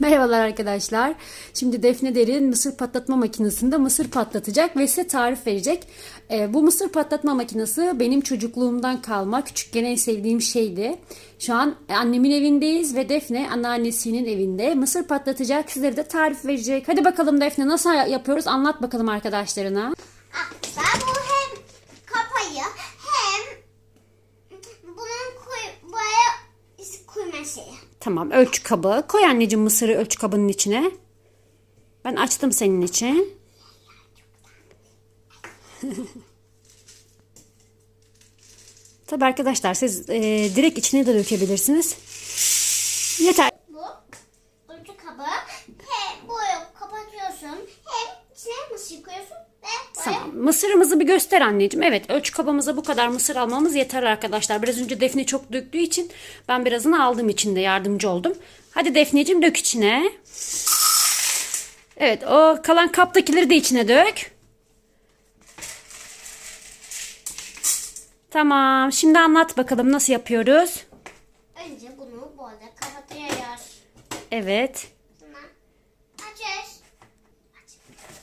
Merhabalar arkadaşlar. Şimdi Defne Derin mısır patlatma makinesinde mısır patlatacak ve size tarif verecek. Ee, bu mısır patlatma makinesi benim çocukluğumdan kalma. Küçükken en sevdiğim şeydi. Şu an annemin evindeyiz ve Defne anneannesinin evinde. Mısır patlatacak. Sizlere de tarif verecek. Hadi bakalım Defne nasıl yapıyoruz? Anlat bakalım arkadaşlarına. Ben bu hem kapayı hem bunun kuy, baya kuyma şeyi. Tamam ölçü kabı. Koy anneciğim mısırı ölçü kabının içine. Ben açtım senin için. Tabi arkadaşlar siz e, direkt içine de dökebilirsiniz. Yeter. Bu ölçü kabı hem boyu kapatıyorsun hem içine mısır koyuyorsun Tamam. Mısırımızı bir göster anneciğim. Evet ölçü kabımıza bu kadar mısır almamız yeter arkadaşlar. Biraz önce Defne çok döktüğü için ben birazını aldığım için de yardımcı oldum. Hadi Defneciğim dök içine. Evet o kalan kaptakileri de içine dök. Tamam. Şimdi anlat bakalım nasıl yapıyoruz. önce bunu böyle kapatıyoruz. Evet. Sonra açıyoruz. Şimdi bakın.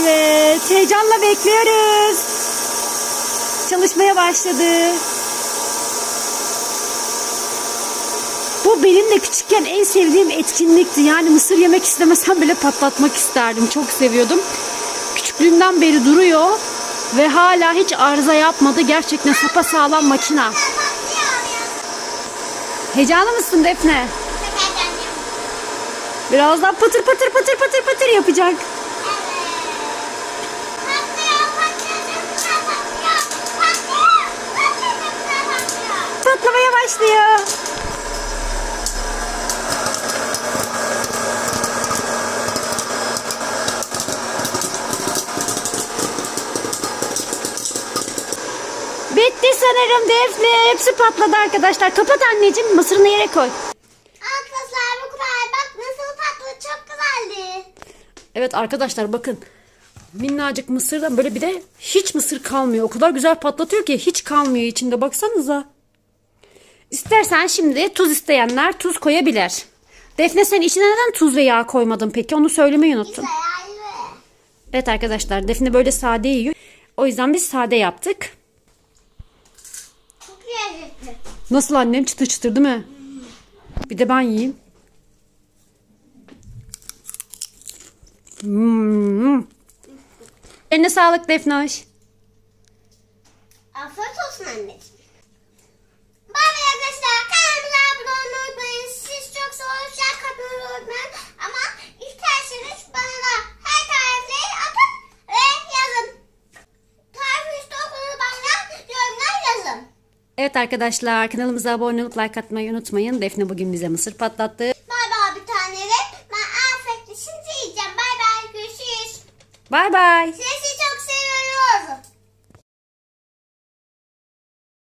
Evet. Heyecanla bekliyoruz. Çalışmaya başladı. Bu benim de küçükken en sevdiğim etkinlikti. Yani mısır yemek istemesem bile patlatmak isterdim. Çok seviyordum. Küçüklüğümden beri duruyor ve hala hiç arıza yapmadı. Gerçekten sapa sağlam makina. Heyecanlı mısın Defne? Birazdan patır patır patır patır patır yapacak. Başlıyor. Bitti sanırım Defne. Hepsi patladı arkadaşlar. Kapat anneciğim. Mısırını yere koy. Arkadaşlar bu kadar. Bak nasıl patladı. Çok güzeldi. Evet arkadaşlar bakın. Minnacık mısırdan böyle bir de hiç mısır kalmıyor. O kadar güzel patlatıyor ki hiç kalmıyor içinde. Baksanıza. İstersen şimdi tuz isteyenler tuz koyabilir. Defne sen içine neden tuz ve yağ koymadın peki? Onu söylemeyi unuttun. Evet arkadaşlar Defne böyle sade yiyor. O yüzden biz sade yaptık. Çok lezzetli. Nasıl annem çıtır çıtır değil mi? Bir de ben yiyeyim. Hmm. Eline sağlık Defne. Afiyet olsun anneciğim. Arkadaşlar. Kanalımıza abone olmayı unutmayın. Siz çok soğuk katmayı unutmayın. Ama isterseniz bana da her tarifleri atın ve yazın. Tarifi istiyorsanız bana yorumlar yazın. Evet arkadaşlar kanalımıza abone olup like atmayı unutmayın. Defne bugün bize mısır patlattı. Bay bay bir taneleri. Ben afiyetle şimdi yiyeceğim. Bay bay. Görüşürüz. Bay bay. Size